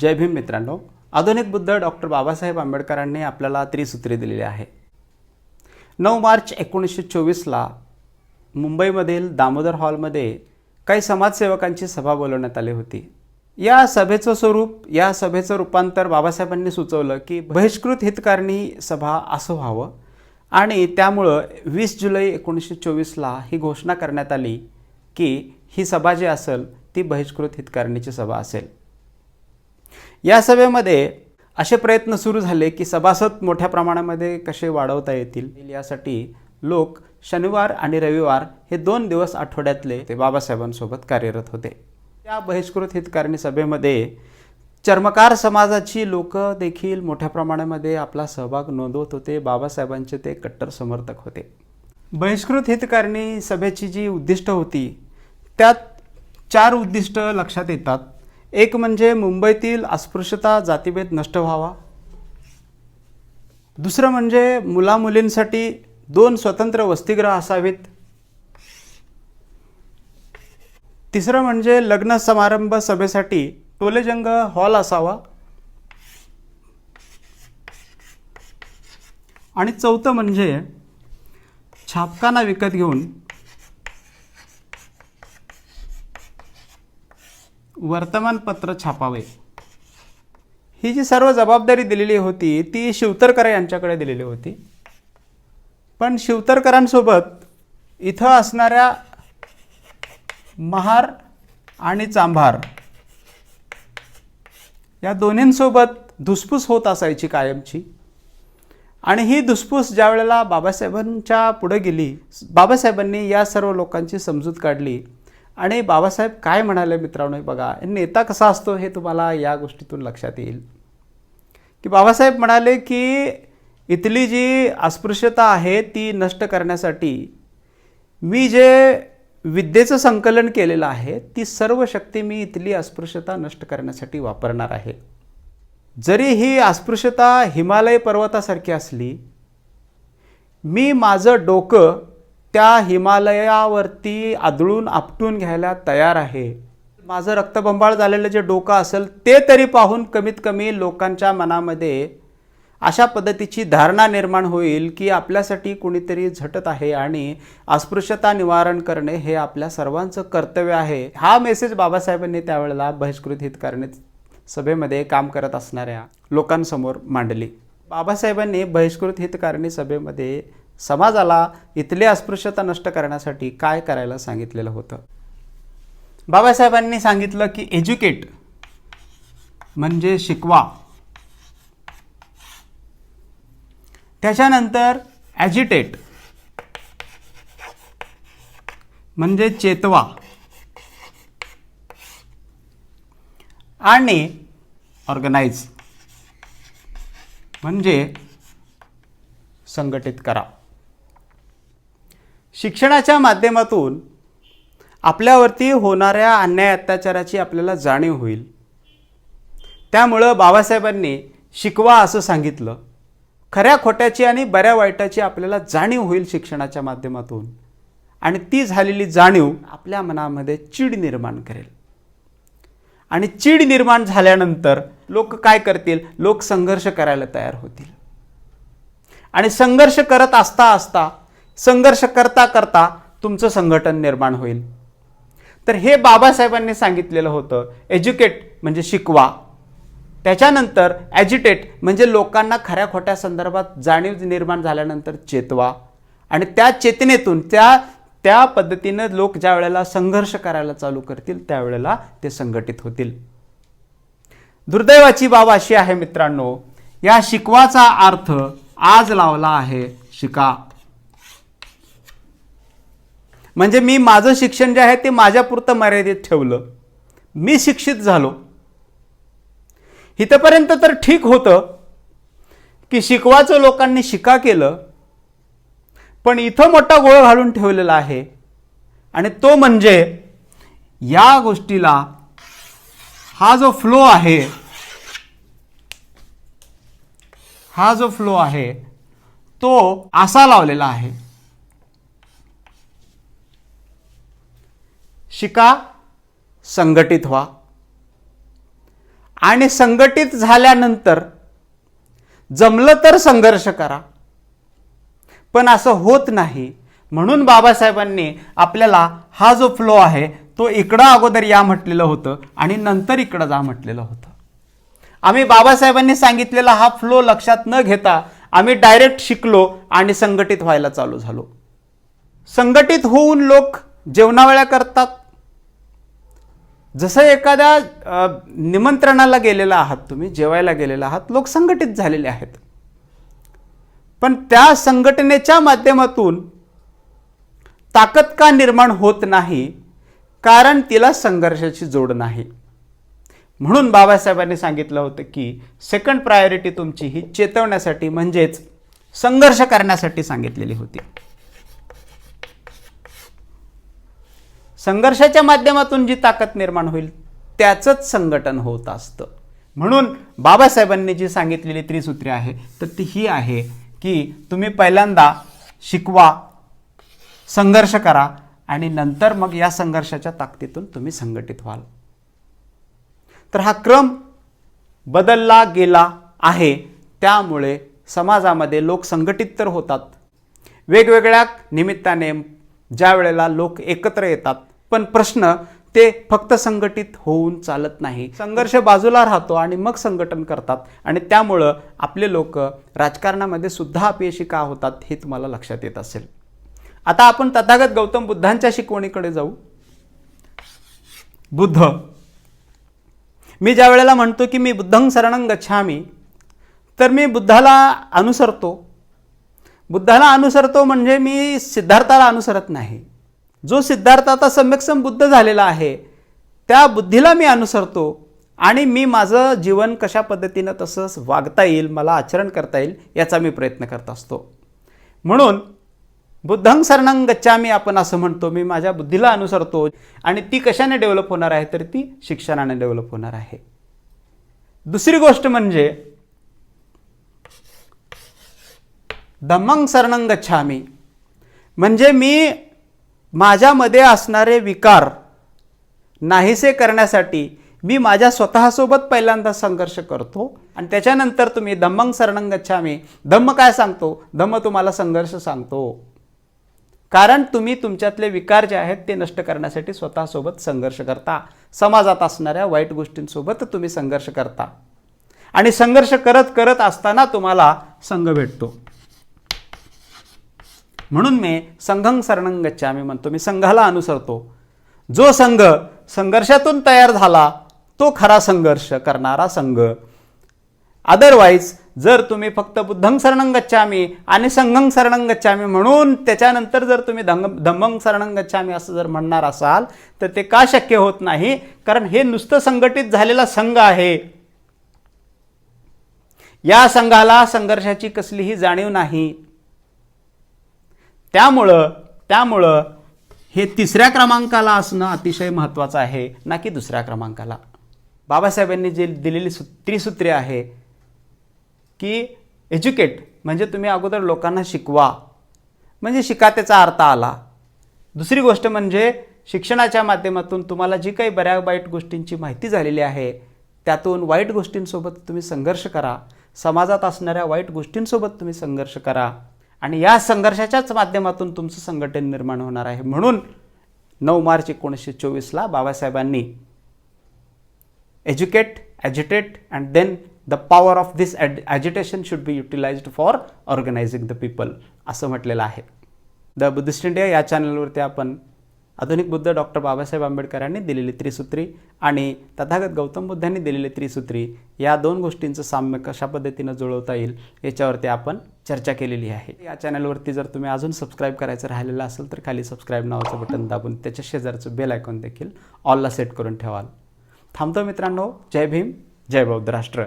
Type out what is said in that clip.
जय भीम मित्रांनो. आधुनिक बुद्ध डॉक्टर बाबासाहेब आंबेडकरांनी आपल्याला त्रिसूत्री दिलेली आहे. नऊ मार्च एकोणीसशे चोवीसला मुंबईमधील दामोदर हॉलमध्ये काही समाजसेवकांची सभा बोलवण्यात आली होती. या सभेचं स्वरूप या सभेचं रूपांतर बाबासाहेबांनी सुचवलं की बहिष्कृत हितकारणी सभा असं व्हावं आणि त्यामुळं वीस जुलै एकोणीसशे चोवीसला ही घोषणा करण्यात आली की ही सभा जी असेल ती बहिष्कृत हितकारणीची सभा असेल. या सभेमध्ये असे प्रयत्न सुरू झाले की सभासद मोठ्या प्रमाणामध्ये कसे वाढवता येतील यासाठी लोक शनिवार आणि रविवार हे दोन दिवस आठवड्यातले ते बाबासाहेबांसोबत कार्यरत होते. त्या बहिष्कृत हितकारणी सभेमध्ये चर्मकार समाजाची लोक देखील मोठ्या प्रमाणामध्ये आपला सहभाग नोंदवत होते. बाबासाहेबांचे ते कट्टर समर्थक होते. बहिष्कृत हितकारणी सभेची जी उद्दिष्ट होती त्यात चार उद्दिष्ट लक्षात येतात. एक म्हणजे मुंबईतील अस्पृश्यता जातीभेद नष्ट व्हावा. दुसरं म्हणजे मुलामुलींसाठी दोन स्वतंत्र वसतिगृह असावीत. तिसरं म्हणजे लग्न समारंभ सभेसाठी टोलेजंग हॉल असावा. आणि चौथं म्हणजे छापखाना विकत घेऊन वर्तमानपत्र छापावे. ही जी सर्व जबाबदारी दिलेली होती ती शिवतरकर यांच्याकडे दिलेली होती. पण शिवतरकरांसोबत इथं असणाऱ्या महार आणि चांभार या दोन्हींसोबत धुसफूस होत असायची कायमची. आणि ही धुसफूस ज्या वेळेला बाबासाहेबांच्या पुढे गेली बाबासाहेबांनी या सर्व लोकांची समजूत काढली आणि बाबासाहेब काय म्हणाले मित्रांनो हे बघा नेता कसा असतो हे तुम्हाला या गोष्टीतून लक्षात येईल. की बाबासाहेब म्हणाले की इथली जी अस्पृश्यता आहे ती नष्ट करण्यासाठी मी जे विद्येचं संकलन केलेलं आहे ती सर्व शक्ती मी इथली अस्पृश्यता नष्ट करण्यासाठी वापरणार आहे. जरी ही अस्पृश्यता हिमालय पर्वतासारखी असली मी माझं डोकं त्या हिमालयावरती आदळून आपटून घ्यायला तयार आहे. माझं रक्तबंबाळ झालेलं जे डोकं असेल ते तरी पाहून कमीत कमी लोकांच्या मनामध्ये अशा पद्धतीची धारणा निर्माण होईल की आपल्यासाठी कुणीतरी झटत आहे आणि अस्पृश्यता निवारण करणे हे आपल्या सर्वांचं कर्तव्य आहे. हा मेसेज बाबासाहेबांनी त्यावेळेला बहिष्कृत हितकारणी सभेमध्ये काम करत असणाऱ्या लोकांसमोर मांडली. बाबासाहेबांनी बहिष्कृत हितकारणी सभेमध्ये समाजाला इथली अस्पृश्यता नष्ट करण्यासाठी काय करायला सांगितलेलं होतं? बाबासाहेबांनी सांगितलं की एज्युकेट म्हणजे शिकवा. त्याच्यानंतर ॲजिटेट म्हणजे चेतवा. आणि ऑर्गनाईज म्हणजे संघटित करा. शिक्षणाच्या माध्यमातून आपल्यावरती होणाऱ्या अन्याय अत्याचाराची आपल्याला जाणीव होईल. त्यामुळं बाबासाहेबांनी शिकवा असं सांगितलं. खऱ्या खोट्याची आणि बऱ्या वाईटाची आपल्याला जाणीव होईल शिक्षणाच्या माध्यमातून. आणि ती झालेली जाणीव आपल्या मनामध्ये चीड निर्माण करेल. आणि चीड निर्माण झाल्यानंतर लोक काय करतील? लोक संघर्ष करायला तयार होतील. आणि संघर्ष करत असता असता संघर्ष करता करता तुमचं संघटन निर्माण होईल. तर हे बाबासाहेबांनी सांगितलेलं होतं एज्युकेट म्हणजे शिकवा. त्याच्यानंतर ॲजिटेट म्हणजे लोकांना खऱ्या खोट्या संदर्भात जाणीव निर्माण झाल्यानंतर चेतवा. आणि त्या चेतनेतून त्या त्या पद्धतीनं लोक ज्या वेळेला संघर्ष करायला चालू करतील त्यावेळेला ते संघटित होतील. दुर्दैवाची बाब अशी आहे मित्रांनो या शिकवाचा अर्थ आज लावला आहे शिका. म्हणजे मी माझं शिक्षण जे आहे ते माझ्यापुरतं मर्यादित ठेवलं. मी शिक्षित झालो. इथंपर्यंत तर ठीक होतं की शिकवाचं लोकांनी शिका केलं पण इथं मोठा गोळ घालून ठेवलेला आहे. आणि तो म्हणजे या गोष्टीला हा जो फ्लो आहे हा जो फ्लो आहे तो असा लावलेला आहे. शिका संघटित व्हा. आणि संघटित झाल्यानंतर जमलं तर संघर्ष करा. पण असं होत नाही. म्हणून बाबासाहेबांनी आपल्याला हा जो फ्लो आहे तो इकडं अगोदर या म्हटलेलं होतं आणि नंतर इकडं जा म्हटलेलं होतं. आम्ही बाबासाहेबांनी सांगितलेला हा फ्लो लक्षात न घेता आम्ही डायरेक्ट शिकलो आणि संघटित व्हायला चालू झालो. संघटित होऊन लोक जेवणावेळ्या करतात. जसं एखाद्या निमंत्रणाला गेलेला आहात तुम्ही जेवायला गेलेला आहात लोक संघटित झालेले आहेत. पण त्या संघटनेच्या माध्यमातून ताकद का निर्माण होत नाही? कारण तिला संघर्षाची जोड नाही. म्हणून बाबासाहेबांनी सांगितलं होतं की सेकंड प्रायोरिटी तुमची ही चेतवण्यासाठी म्हणजेच संघर्ष करण्यासाठी सांगितलेली होती. संघर्षाच्या माध्यमातून जी ताकद निर्माण होईल त्याचंच संघटन होत असतं. म्हणून बाबासाहेबांनी जी सांगितलेली त्रिसूत्री आहे तर ती ही आहे की तुम्ही पहिल्यांदा शिकवा संघर्ष करा आणि नंतर मग या संघर्षाच्या ताकदीतून तुम्ही संघटित व्हाल. तर हा क्रम बदलला गेला आहे. त्यामुळे समाजामध्ये लोक संघटित तर होतात. वेगवेगळ्या निमित्ताने ज्या वेळेला लोक एकत्र येतात पण प्रश्न ते फक्त संघटित होऊन चालत नाही. संघर्ष बाजूला राहतो आणि मग संघटन करतात. आणि त्यामुळं आपले लोक राजकारणामध्ये सुद्धा अपयशी का होतात हे तुम्हाला लक्षात येत असेल. आता आपण तथागत गौतम बुद्धांच्या शिकवणीकडे जाऊ? बुद्ध. मी ज्या वेळेला म्हणतो की मी बुद्धं शरणं गच्छामी तर मी बुद्धाला अनुसरतो. बुद्धाला अनुसरतो म्हणजे मी सिद्धार्थाला अनुसरत नाही. जो सिद्धार्थ आता सम्यक्षम बुद्ध झालेला आहे त्या बुद्धीला मी अनुसरतो आणि मी माझं जीवन कशा पद्धतीनं तसंच वागता येईल मला आचरण करता येईल याचा मी प्रयत्न करत असतो. म्हणून बुद्धंग सरणांग गच्छामी आपण असं म्हणतो मी माझ्या बुद्धीला अनुसरतो आणि ती कशाने डेव्हलप होणार आहे तर ती शिक्षणाने डेव्हलप होणार आहे. दुसरी गोष्ट म्हणजे धम्मंग शरणं गच्छामी. म्हणजे मी माझ्यामध्ये असणारे विकार नाहीसे करण्यासाठी मी माझ्या स्वतःसोबत पहिल्यांदा संघर्ष करतो. आणि त्याच्यानंतर तुम्ही धम्मंग सरणंग गच्छामी धम्म काय सांगतो? धम्म तुम्हाला संघर्ष सांगतो. कारण तुम्ही तुमच्यातले विकार जे आहेत ते नष्ट करण्यासाठी स्वतःसोबत संघर्ष करता. समाजात असणाऱ्या वाईट गोष्टींसोबत तुम्ही संघर्ष करता. आणि संघर्ष करत करत असताना तुम्हाला संघ भेटतो. म्हणून मी संघं शरणं गच्छामी म्हणतो. मी संघाला अनुसरतो. जो संघ संघर्षातून तयार झाला तो खरा संघर्ष करणारा संघ. अदरवाईज जर तुम्ही फक्त बुद्धंग सरणं गच्छामी आणि संघं सरणं गच्छामी म्हणून त्याच्यानंतर जर तुम्ही धंग धम्मंग सरणं गच्छामी असं जर म्हणणार असाल तर ते का शक्य होत नाही? कारण हे नुसतं संघटित झालेला संघ आहे. या संघाला संघर्षाची कसलीही जाणीव नाही. त्यामुळं त्यामुळं हे तिसऱ्या क्रमांकाला असणं अतिशय महत्त्वाचं आहे ना की दुसऱ्या क्रमांकाला. बाबासाहेबांनी जे दिलेली सु त्रिसूत्रे आहे की एज्युकेट म्हणजे तुम्ही अगोदर लोकांना शिकवा. म्हणजे शिका त्याचा अर्थ आला. दुसरी गोष्ट म्हणजे शिक्षणाच्या माध्यमातून तुम्हाला जी काही बऱ्या वाईट गोष्टींची माहिती झालेली आहे त्यातून वाईट गोष्टींसोबत तुम्ही संघर्ष करा. समाजात असणाऱ्या वाईट गोष्टींसोबत तुम्ही संघर्ष करा. आणि या संघर्षाच्याच माध्यमातून तुमचं संघटन निर्माण होणार आहे. म्हणून नऊ मार्च एकोणीसशे चोवीसला बाबासाहेबांनी educate agitate and then the power of this and education should be utilised for organising the people असं म्हटलेलं आहे. द बुद्धिस्ट इंडिया या चॅनलवरती आपण आधुनिक बुद्ध डॉक्टर बाबासाहेब आंबेडकरांनी दिलेली त्रिसूत्री आणि तथागत गौतम बुद्धांनी दिलेली त्रिसूत्री या दोन गोष्टींचं साम्य कशा पद्धतीनं जुळवता येईल याच्यावरती आपण चर्चा केलेली आहे. या चॅनलवरती जर तुम्ही अजून सबस्क्राईब करायचं राहिलेलं असेल तर खाली सबस्क्राईब नावाचं बटन दाबून त्याच्या शेजारचं बेल आयकॉन देखील ऑलला सेट करून ठेवाल. थांबतो मित्रांनो. जय भीम जय बौद्ध राष्ट्र.